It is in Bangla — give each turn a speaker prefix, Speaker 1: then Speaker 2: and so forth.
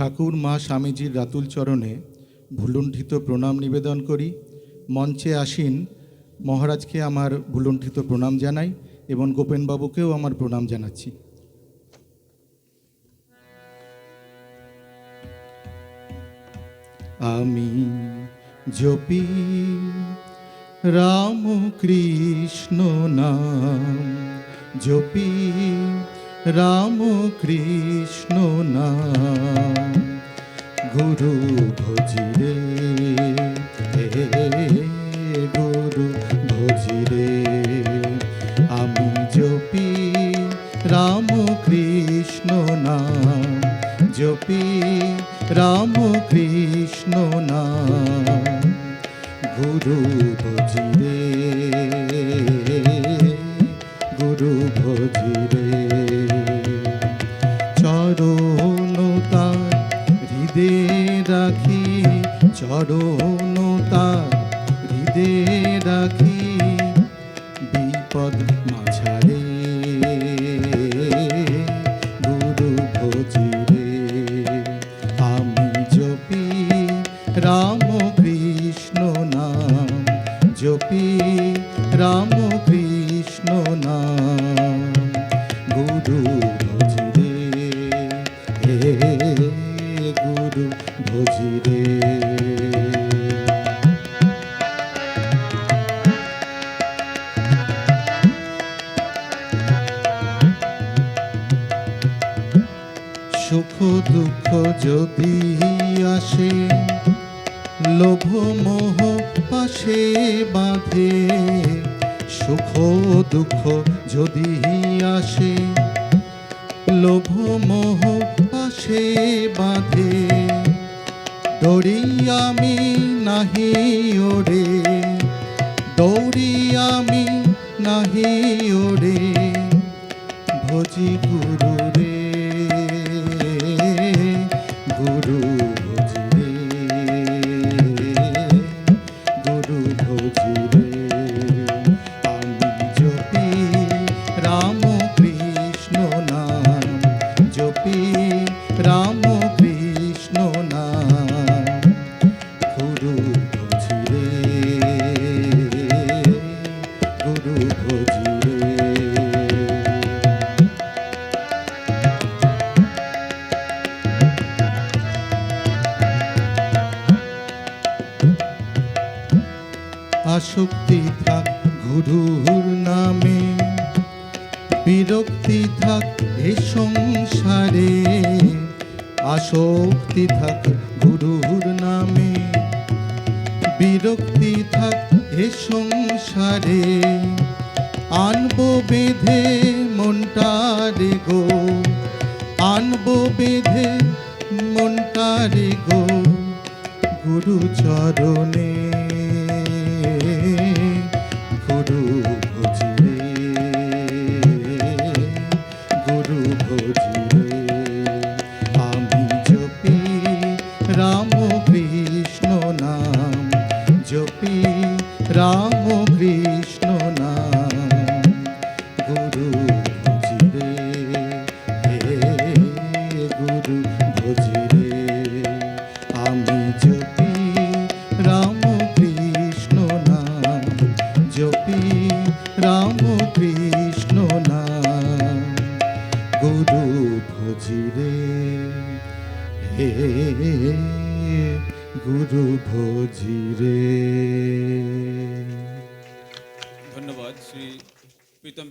Speaker 1: ঠাকুর মা স্বামীজির রাতুল চরণে ভুলুণ্ঠিত প্রণাম নিবেদন করি। মঞ্চে আসীন, মহারাজকে আমার ভুলুণ্ঠিত প্রণাম জানাই এবং গোপেনবাবুকেও আমার প্রণাম জানাচ্ছি। আমি জপি রাম কৃষ্ণ নাম, জপি রাম কৃষ্ণ না গুরু ভজিরে গুরু ভজিরে আমি জপি রাম কৃষ্ণ না জপি রাম কৃষ্ণ না গুরু ভজিরে গুরু ভজিরে। চরণ তার হৃদে রাখি, চরণ তার হৃদে রাখি, বিপদ মাঝারে। গুরু ভজিরে, আমি জপি রাম কৃষ্ণ নাম, জপি রাম সুখ দুঃখ যদি আসে, লোভ মোহ পাশে বাঁধে। সুখ দুঃখ যদি আসে, লোভ মোহ পাশে বাঁধে। দৌড়ি আমি নাহি ওরে, দৌড়ি আমি নাহি ওরে। ভজি গুরু গুরু রে আমি জপি রাম কৃষ্ণ নাম জপি রাম আসক্তি থাক গুরুর নামে। বিরক্তি থাক এ সংসারে, আসক্তি থাক গুরুর নামে। বিরক্তি থাক এ সংসারে, আনব বেঁধে মনটারে গো। আনব বেঁধে মনটারে গো, গুরু চরণে। গুরু ভজিরে হে গুরু ভজিরে
Speaker 2: ধন্যবাদ শ্রী প্রীতম